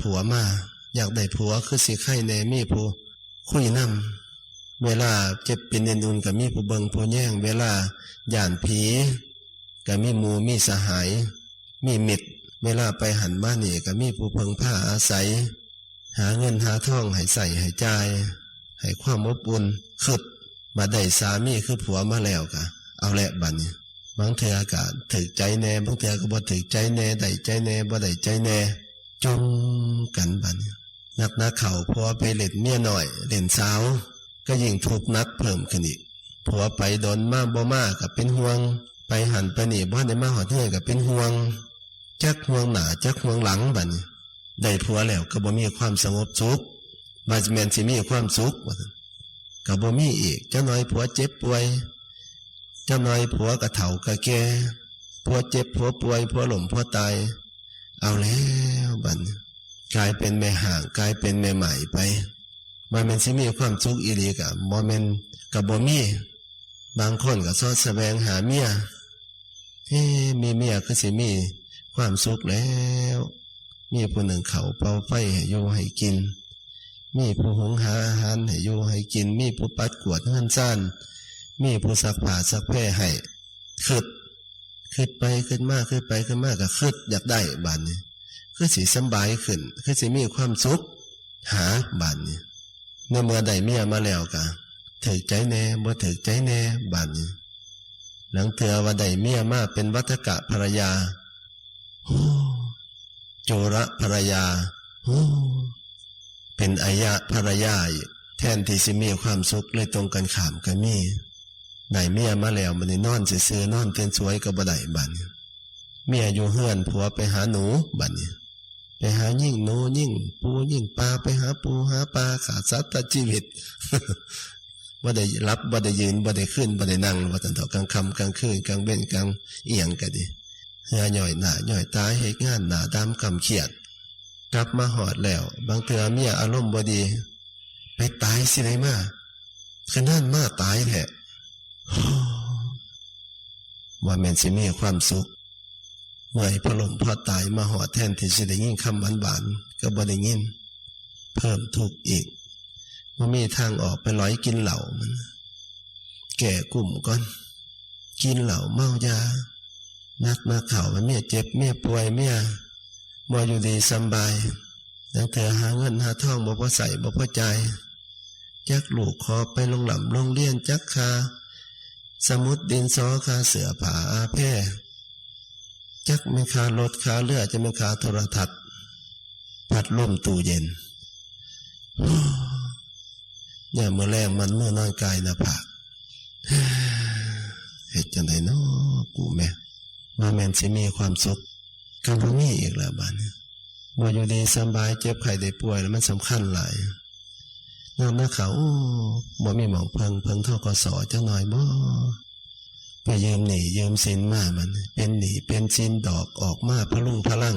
ผัวมา อยากได้ผัวคือสิไข่แน่มีผู้คุยนำเวลาเจ็บเป็นเอ็นอุ่นกับมีผู้เบิงผู้แย่ง เวลาหย่านผีกับมีมูมีสหาย มีมิตร เวลาไปหันมานี่กับมีผู้เพิงผ้าอาศัย หาเงินหาทองให้ใส่ให้จ่ายให้ความอบอุ่นขึ้นมาได้สามีคือผัวมาแล้วกะเอาแหละบัดนี้บางเทื่อก็ถึกใจแน่บางเทื่อก็บ่ถึกใจแน่ได้ใจแน่บ่ได้ใจแน่จม กันบัดนี้นักนักเข่าผัวไปเล่นเมียหน่อยเล่นสาว ก็ยิ่งทุกข์นักเพิ่มขึ้นอีกผัวไปโดนมาบ่มาก็เป็นห่วง ไปหันไปหนี่บ่ได้มาหอดเทื่อก็เป็นห่วง จักห่วงหน้าจักห่วงหลังบัดนี้ได้ผัวแล้วก็บ่มีความสงบสุขบาจแมนสิมีความสุขว่าซั่นก็บ่มีอีกเจ้าน้อยผัวเจ็บป่วย เจ้าน้อยผัวกระเถากระแก่ผัวเจ็บผัวป่วยผัวหล่มผัวตาย เอาแล้วบัดนี้ กลายเป็นแม่ห่างกลายเป็นแม่ใหม่ไปมันเป็นสิมีความสุขอีหลีกับบ่แม่นกับบ่มีบางคนก็ซอดแสวงหาเมียเฮ้มีเมียก็สิมีความสุขแล้ว มีผู้หนึ่งเขาเป่าไฟให้อยู่ให้กิน มีผู้หงหาอาหารให้อยู่ให้กิน มีผู้ปัดกวดเงินซ่านมีผู้ซักผ้าซักแพร่ให้ขึ้นขึ้นไปขึ้นมากขึ้นไปขึ้นมากก็ขึ้นอยากได้บานนี้ คือสีสบายขึ้น คือสีมีความสุข หาบานนี้ในเมื่อใดเมียมาแล้วกะถือใจแน่บ่ถือใจแน่บานนี้หลังเถือว่าใดเมียมาเป็นวัฏกะภรรยาโอ้โจระภรรยาโอ้เป็นอายะภรรยาอีกแทนที่สิมีความสุขเลยตรงกันขามกันมีได้เมียมาแล้วมันนอนซื้อนอนเป็นสวยกับบ่ได้บัดนี้เมียอยู่เฮือนผัวไปหาหนูบัดนี้ ไปหายิ่งหนูยิ่ง ปูยิ่งปลาไปหาปูหาปลาขาดสัตว์ชีวิตว่าได้รับว่าได้ยืนว่าได้ขึ้นว่าได้นั่งว่าตันเถากลางคำกลางคืนกลางเบ้นกลางเอียงก็ดีเหือหน่อยหนาหน่อยตายเหตุงานหนาดำกำเขียด กลับมาหอดแล้ว บางเถื่อเมียอารมณ์บ่ดี ไปตายสิไรมาขนาดมาตายแท้ว่าแม่นสิมีความสุข เมื่อพอลมพอตายมาหอแทนที่สิได้ยินคำหวานหวานๆก็บ่ได้ยิน เพิ่มทุกข์อีกว่ามีทางออกไปร้อยกินเหล่ามัน แก่กลุ่มก่อน กินเหล่าเมายานักมาเข่าเมียเจ็บเมียป่วยเมียบ่อยู่ดีสบายแล้วเธอหาเงินหาทองบ่พอใส่บ่พอใจจักลูกขอไปลงหล่ำลงเลียนจักคา สมุดดินซอคาเสือผาอาแพร่ จักไม่คารถคาเรือจะไม่คาโทรทัศน์พัดลมตู้เย็นเนี่ยเมื่อแรงมันเมื่อนอนกายนะผากเหตุจังไดเนาะกูแม่มาแมนสิมีความสุขกันบ่มีอีกแล้วบ้านนี้บ่อยู่ดีสบายเจ็บไข้ได้ป่วยแล้วมันสำคัญหลายงามหน้าเขาบ่มีหมองเพิงเพิงเท่ากสอจังหน่อยบ่ ไปยืมหนียืมสินมามัน เป็นหนีเป็นสินดอกออกมาพะลุงพะลัง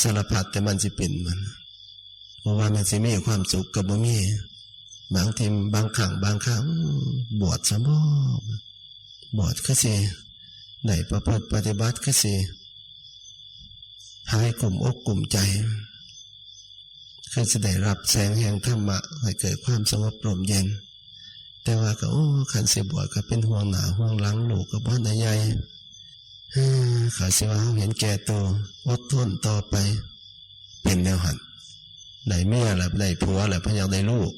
สารพัดแต่มันสิเป็นมันเพราะว่ามันสิมีความสุขกับบ่มีบางทีบางครั้งบางครั้งบวชซะบ่บวชก็สิได้ประพฤติปฏิบัติก็สิหายกลุ่มอกกลุ่มใจคือจะได้รับแสงแห่งธรรมะให้เกิดความสงบร่มเย็น แต่ว่าก็โอ้ขันเสียบวชก็เป็นห่วงหนาห่วงหลังหลูกกับบ้านใหญ่เฮ้อขาเสียว่าเห็นแก่ตัวอดทนต่อไป เป็นแนวหันได้เมียแล้วได้ผัวล้วพยายามได้ลูก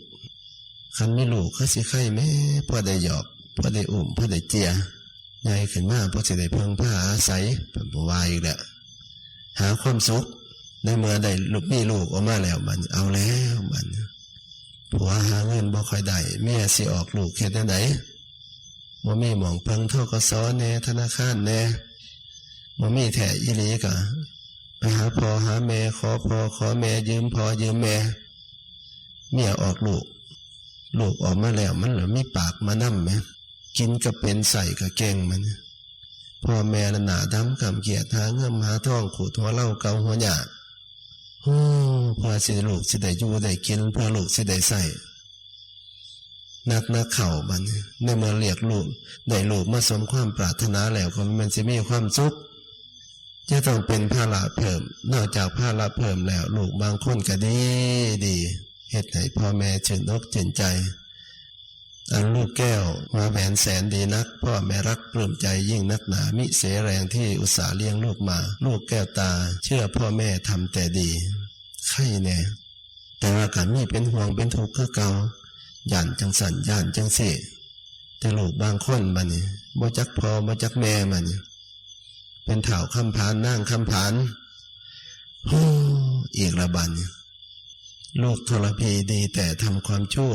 คันไม่ลูกก็สิไข่แม่พ่อได้หยอกพ่อได้อุ่มพ่อได้เจียใหญ่ขึ้นมาพ่อจะได้เพิ่งผ้าอาศัยเป็นบัวายอีกแหละหาความสุขในเมื่อได้ลูกมีลูกออกมาแล้วมันเอาแล้วมัน ผัวหาเงินบ่ค่อยได้เมียสิออกลูกเฮ็ดได้ไหนบ่มีหมองเพิงเท่าก็ซ้อแน่ธนาคารแน่บ่มีแท้อีหลีก็ไปหาพ่อหาแม่ขอพ่อขอแม่ยืมพ่อยืมแม่เมียออกลูก ลูกออกมาแล้วมันเหลือมีปากมานั่มไหมกินก็เป็นใส่ก็เก่งมันพ่อแม่หนาดำกำเกียดหาเงินหาทองขูดหัวเล่าเกาหัวหยา โอ้พอสิลูกสิได้อยู่ได้กินพอลูกสิได้ใส่นักนักเข่ามันในเมื่อเรียกลูกได้ลูกมาสมความปรารถนาแล้วก็มันจะมีความสุขจะต้องเป็นภาระเพิ่ม นอกจากภาระเพิ่มแล้ว ลูกบางคนก็ดีดีเฮ็ดไหนพ่อแม่ชื่นอกชื่นใจ อันลูกแก้วมาแหวนแสนดีนักพ่อแม่รักปลื้มใจยิ่งนักหนามิเสแรงที่อุตสาเลี้ยงลูกมา ลูกแก้วตา เชื่อพ่อแม่ทำแต่ดีไข่แน่แต่ว่ากันมีเป็นห่วงเป็นทุกข์คือเก่าย่านจังสันย่านจังสิแต่ลูกบางคนบัดนี้บ่จักพอบ่จักแม่มันเป็นเถ่าคำผานนั่งคำผานโอ้อีกระบันลูกทรพีดีแต่ทำความชั่ว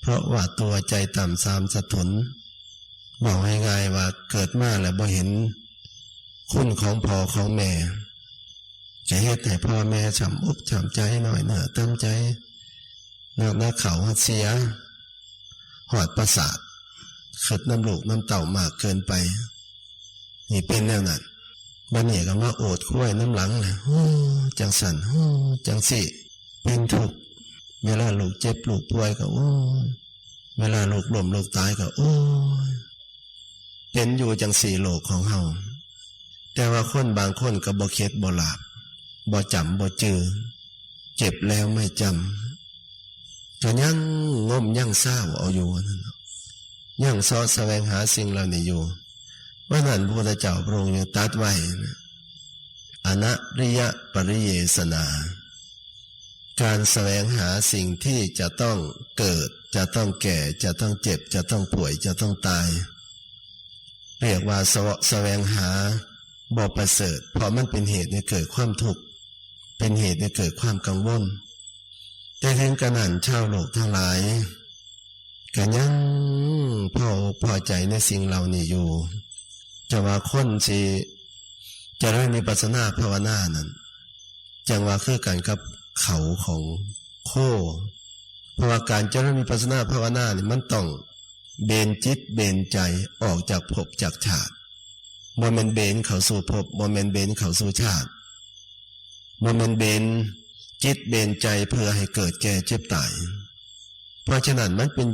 เพราะว่าตัวใจต่ำสามสะทุนบอกง่ายๆว่าเกิดมาแล้วบ่เห็น คุณของพ่อของแม่จะเฮ็ดให้พ่อแม่ฉ่ำอกฉ่ำใจหน่อยเนอะตั้งใจนักหนักเขาเสีย หอดประสาทขิดน้ำลูกน้ำเต่ามากเกินไป นี่เป็นแนวนั้นบันเนี่ยก็ว่าโอดคุ้ยน้ำหลังเลยโอ้จังสันโอ้จังสิเป็นทุกข์ เวลาลูกเจ็บลูกป่วยก็โอ้ยเวลาลูกล้มลูกตายก็โอ้ยเป็นอยู่จังสี่โลกของเฮาแต่ว่าคนบางคนก็บ่เค็ดบ่หลาบบ่จำบ่จือเจ็บแล้วไม่จำก็ยังงมยังเศร้าเอาอยู่นั่นยังซอแสวงหาสิ่งเหล่านี้อยู่ว่านั้นพระพุทธเจ้าพระองค์ยังตัดไว้อนัริยะปริเยสนา การแสวงหาสิ่งที่จะต้องเกิด จะต้องแก่ จะต้องเจ็บ จะต้องป่วย จะต้องตาย เรียกว่าสวแสวงหาบ่ประเสริฐเพราะมันเป็นเหตุให้เกิดความทุกข์ เป็นเหตุให้เกิดความกังวล แต่ถึงกระนั้นชาวโลกทั้งหลายก็ยังพอพอใจในสิ่งเหล่านี้อยู่จะว่าคนสิจะได้มีปัสนาภาวนานั้นจังว่าคือกันกับ เขาของโคเพราะว่าการเจริญมีปัสนาภาวนาเนี่ยมันต้องเบนจิตเบนใจออกจากภพจากชาติโมเมนเบนเขาสู่ภพโมเมนเบนเขาสู่ชาติโมเมนเบนจิตเบนใจเพื่อให้เกิดแก่เจ็บตาย เพราะฉะนั้นมันเป็น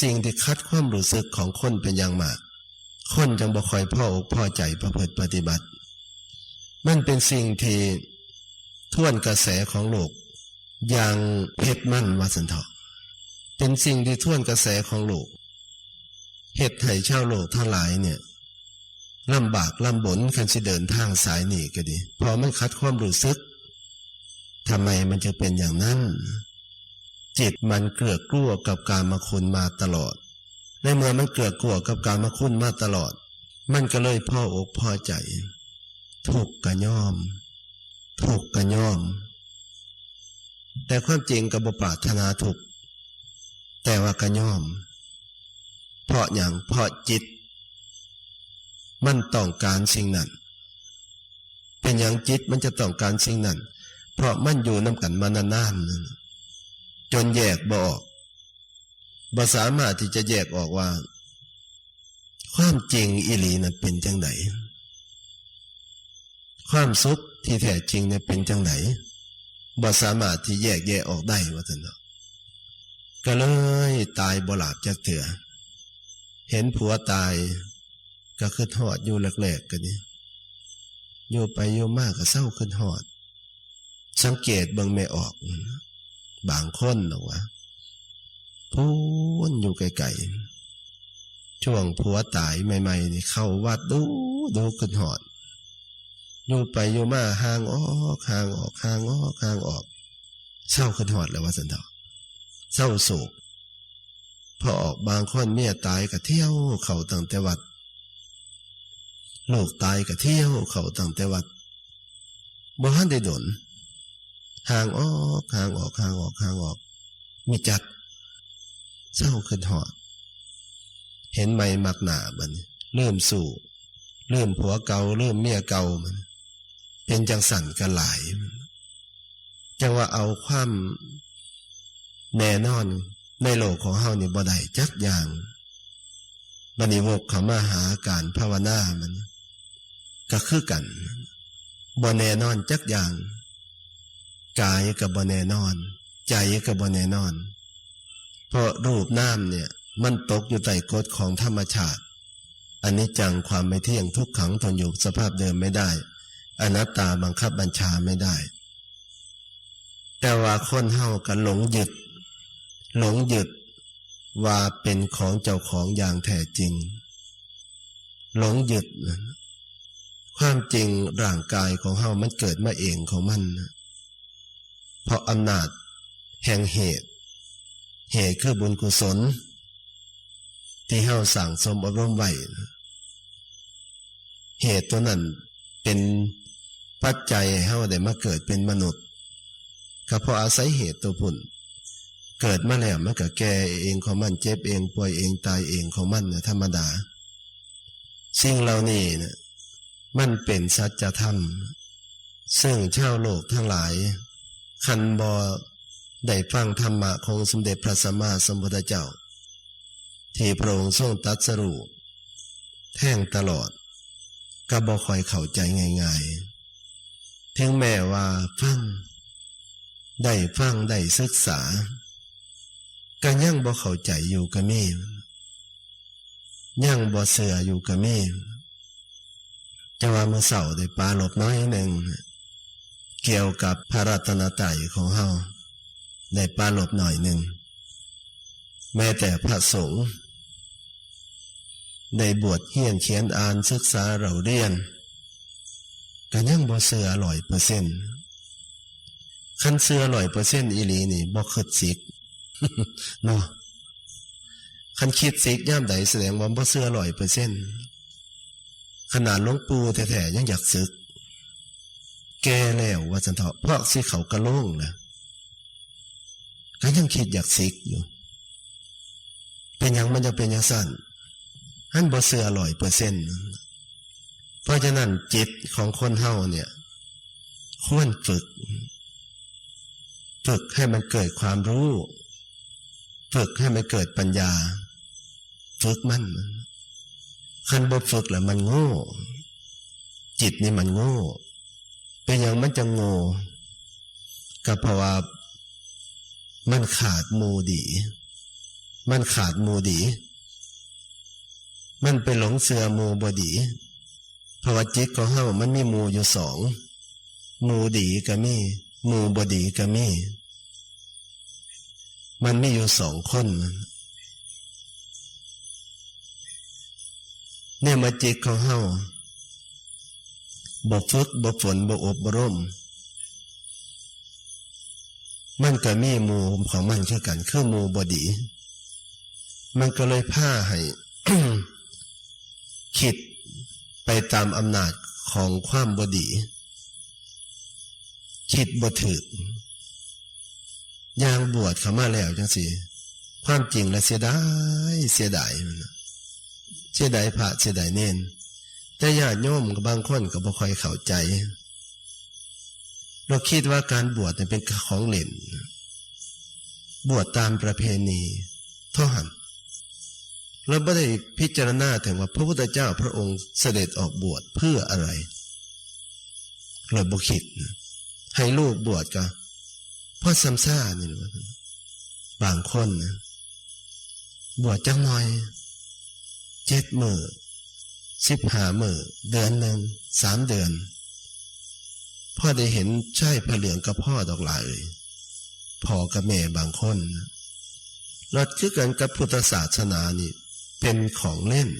สิ่งที่คัดความรู้สึกของคนเป็นอย่างมาก คนจังบ่คอยพ่ออกพ่อใจประพฤติปฏิบัติ มันเป็นสิ่งที่ท่วนกระแสของโลก อย่างเพชรมั่นวาสันทอเป็นสิ่งที่ท่วนกระแสของโลกเหตุไถ่ชาวโลกทั้งหลายเนี่ยลำบากลำบนคันสิเดินทางสายหนีก็ดีพอมันคัดความรู้สึกทำไมมันจะเป็นอย่างนั้น จิตมันเกลือกกลัวกับการมาคุณมาตลอด ในเมื่อมันเกลือกกลัวกับการมาคุณมาตลอด มันก็เลยพ่ออกพ่อใจ ถูกกระย่อม ถูกกระย่อม แต่ความจริงกับบปรารถนาถูกแต่ว่ากระย่อม เพราะอย่างเพราะจิต มันต้องการสิ่งนั้น เป็นอย่างจิตมันจะต้องการสิ่งนั้น เพราะมันอยู่น้ำกันมานานๆจนแยกบออกบ่สามารถที่จะแยกออกว่า ความจริงอิลีนั้นเป็นจังไดความสุขที่แท้จริงเนี่ยเป็นจังไหน บ่สามารถที่แยกแยะออกได้ว่าท่านเนาะก็เลยตายบ่หลาบจากเถื่อเห็นผัวตาย ก็คือทอดอยู่แรกๆกันนี่อยู่ไปอยู่มากก็เศร้าขึ้นหอด สังเกตเบิ่งไม่ออก บางคนหรอวะพูนอยู่ไกลๆช่วงผัวตายใหม่ ๆ นี่เข้าวัดดูดูขึ้นหอด อยู่ไปอยู่มาห่างออกห่างออกห่างออกห่างออก เศร้าขึ้นหอดแล้วว่าสันเถาเศร้าโศกพอออกบางคนเมียตายก็เที่ยวเขาตั้งแต่วัดลูกตายก็เที่ยวเขาตั้งแต่วัดบ่ฮันได้ดนห่างออกห่างออกห่างออกห่างออก มีจัดเศร้าขึ้นหอด เห็นไม่มักหนาบันเริ่มสู่เริ่มผัวเก่าเริ่มเมียเก่ามัน เป็นจังสันกันหลายจังว่าเอาความแน่นอนในโลกของเฮานี่บ่ได้จักอย่างบันิวกเขามาหาการภาวนามันก็คือกันบ่แน่นอนจักอย่างกายกับบ่แน่นอน ใจกับบ่แน่นอน เพราะรูปน้ำเนี่ย มันตกอยู่ใต้กฎของธรรมชาติ อันนี้จังความไม่เที่ยงทุกขังทนอยู่สภาพเดิมไม่ได้ อนัตตาบังคับบัญชาไม่ได้ แต่ว่าคนเฮากันหลงยึด หลงยึดว่าเป็นของเจ้าของอย่างแท้จริง หลงยึดนะความจริงร่างกายของเฮามันเกิดมาเองของมันนะเพราะอำนาจแห่งเหตุ เหตุคือบุญกุศล ที่เฮาสั่งสมอบรมไว้นะเหตุตัวนั้นเป็น ปัจจัยให้เฮาได้มาเกิดเป็นมนุษย์ ก็เพราะอาศัยเหตุตัวพุ่นเกิดมาแล้วมันก็แก่เองของมันเจ็บเองป่วยเองตายเองของมันนี่ยธรรมดา สิ่งเหล่านี้เนี่ยมันเป็นสัจธรรม ซึ่งชาวโลกทั้งหลาย คันบอได้ฟังธรรมะของสมเด็จพระสัมมาสัมพุทธเจ้า ที่พระองค์ทรงตัดสรุปแท่งตลอด ก็บ่คอยเข้าใจง่าย ๆ ถึงแม้ว่าฟัง ได้ฟังได้ศึกษาก็ยังบ่เข้าใจอยู่ก็มียังบ่เสืออยู่ก็มีจะว่าเมื่อเสาร์ได้ปลาหลบน้อยหนึ่ง เกี่ยวกับพระรัตนตรัยของเฮาได้ปลาหลบหน่อยหนึ่ง แม้แต่พระสงฆ์ได้บวชเฮียนเขียนอ่านศึกษาเราเรียน ก็ยังบ่เสืออร่อยเปอร์เซ็นต์คันเสืออร่อยเปอร์เซ็นต์อีหลีนี่บ่คิดสิกเนาะคันคิดสิกย่ามใดแสดงว่าบ่เสืออร่อยเปอร์เซ็นต์ขนาดหลวงปู่แท้ๆยังอยากศึก แก่แล้วว่าสันเถาะเพราะสิเขากระโล่งนะก็ยังคิดอยากสิกอยู่ เป็นยังมันจะเป็นอยังสั้นอันบ่เสืออร่อยเปอร์เซ็นต์ ราะฉะนั้นจิตของคนเฮาเนี่ย ควรฝึก ฝึกให้มันเกิดความรู้ ฝึกให้มันเกิดปัญญา ฝึกมันคันบ่ฝึกแล้วมันโง่ จิตนี่มันโง่ เป็นอย่างมันจะโง่ก็เพราะว่ามันขาดมูดี มันขาดมูดี มันไปหลงเสือมูบดี เพราะว่าจิตของเฮามันมีมูอยู่สองมูดีก็มีมูบดีก็มี มันมีอยู่สองคนมันเนี่ยมาจิตของเฮาบ่ฝึกบ่ฝนบ่อบบ่ร่ม มันก็มีหมูของมันคือกันคือหมูบดี มันก็เลยผ้าให้คิด ไปตามอำนาจของความบดี คิดบ่ถึกยางบวชเขามาแล้วจังสิความจริงและเสียดายเสียดายมันเสียดายพระเสียดายเน้นแต่ญาติโยมกับบางคนก็บ่ค่อยเข้าใจ เราคิดว่าการบวชเนี่ยเป็นของเล่น บวชตามประเพณีเท่าหัน เราไม่ได้พิจารณาถึงว่าพระพุทธเจ้าพระองค์เสด็จออกบวชเพื่ออะไร เราบุคิด ให้ลูกบวชก็เพราะซ้ำซ่านี่นะบางคนนะบวชจังหน่อยเจ็ดมือสิบหามือเดือนหนึ่งสามเดือน พ่อได้เห็นใช่พระเหลืองกับพ่อดอกหลายเลยพ่อกับแม่บางคนรถคือกันกับพุทธศาสนานี่ เป็นของเล่น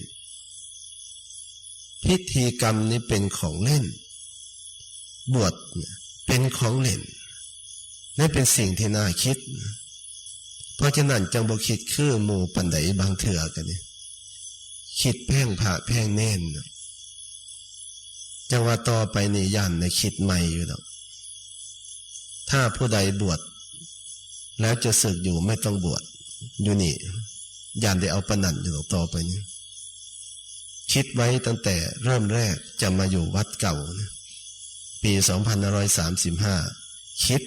พิธีกรรมนี้เป็นของเล่น บวชเป็นของเล่นนี่เป็นสิ่งที่น่าคิด เพราะฉะนั้นจังบคิดคือหมู่ปันไดบางเถื่อกันนี่คิดแพ่งผ่าแพ่งเน่นจังว่าต่อไปนี่ยันในคิดใหม่อยู่ดอกถ้าผู้ใดบวชแล้วจะสึกอยู่ไม่ต้องบวชอยู่นี่ ยันได้เอาปนันอยู่ต่อไปนี้ คิดไว้ตั้งแต่เริ่มแรกจะมาอยู่วัดเก่าปีสองพันร้อยสามสิบห้าคิด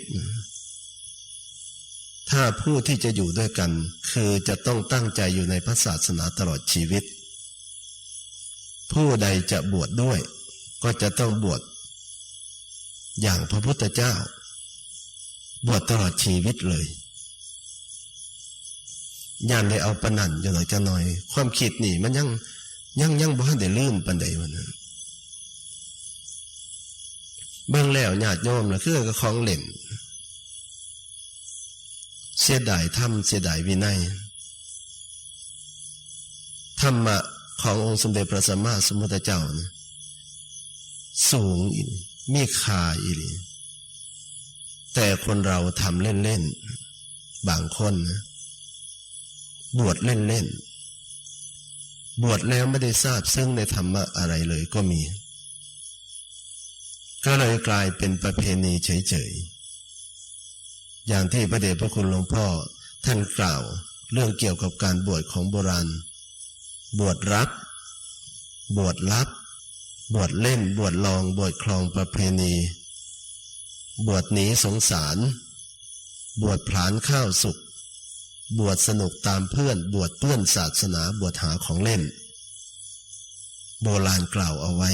ถ้าผู้ที่จะอยู่ด้วยกัน คือจะต้องตั้งใจอยู่ในพระศาสนาตลอดชีวิต ผู้ใดจะบวชดด้วย ก็จะต้องบวชอย่างพระพุทธเจ้า บวชตลอดชีวิตเลย ย่านได้เอาปนันอยู่หน่อยจะหน่อย ความคิดนี่มันยังยังยังบ่ทันได้ลืมปันใดมันเบิ่งแล้วญาติโยมละคือกับของเล่นเสียดายธรรมเสียดายวินัยธรรมะขององค์สมเด็จพระสัมมาสัมพุทธเจ้านะสูงอีมีคาอีลีแต่คนเราทำเล่นๆบางคนนะ บวชเล่นๆ บวชแล้วไม่ได้ทราบซึ่งในธรรมะอะไรเลยก็มี ก็เลยกลายเป็นประเพณีเฉยๆ อย่างที่พระเดชพระคุณหลวงพ่อท่านกล่าวเรื่องเกี่ยวกับการบวชของโบราณ บวชรับ บวชลับ บวชเล่น บวชลอง บวชคลองประเพณี บวชหนีสงสาร บวชผลานข้าวสุก บวชสนุกตามเพื่อนบวชเพื่อนศาสนาบวชหาของเล่น โบราณกล่าวเอาไว้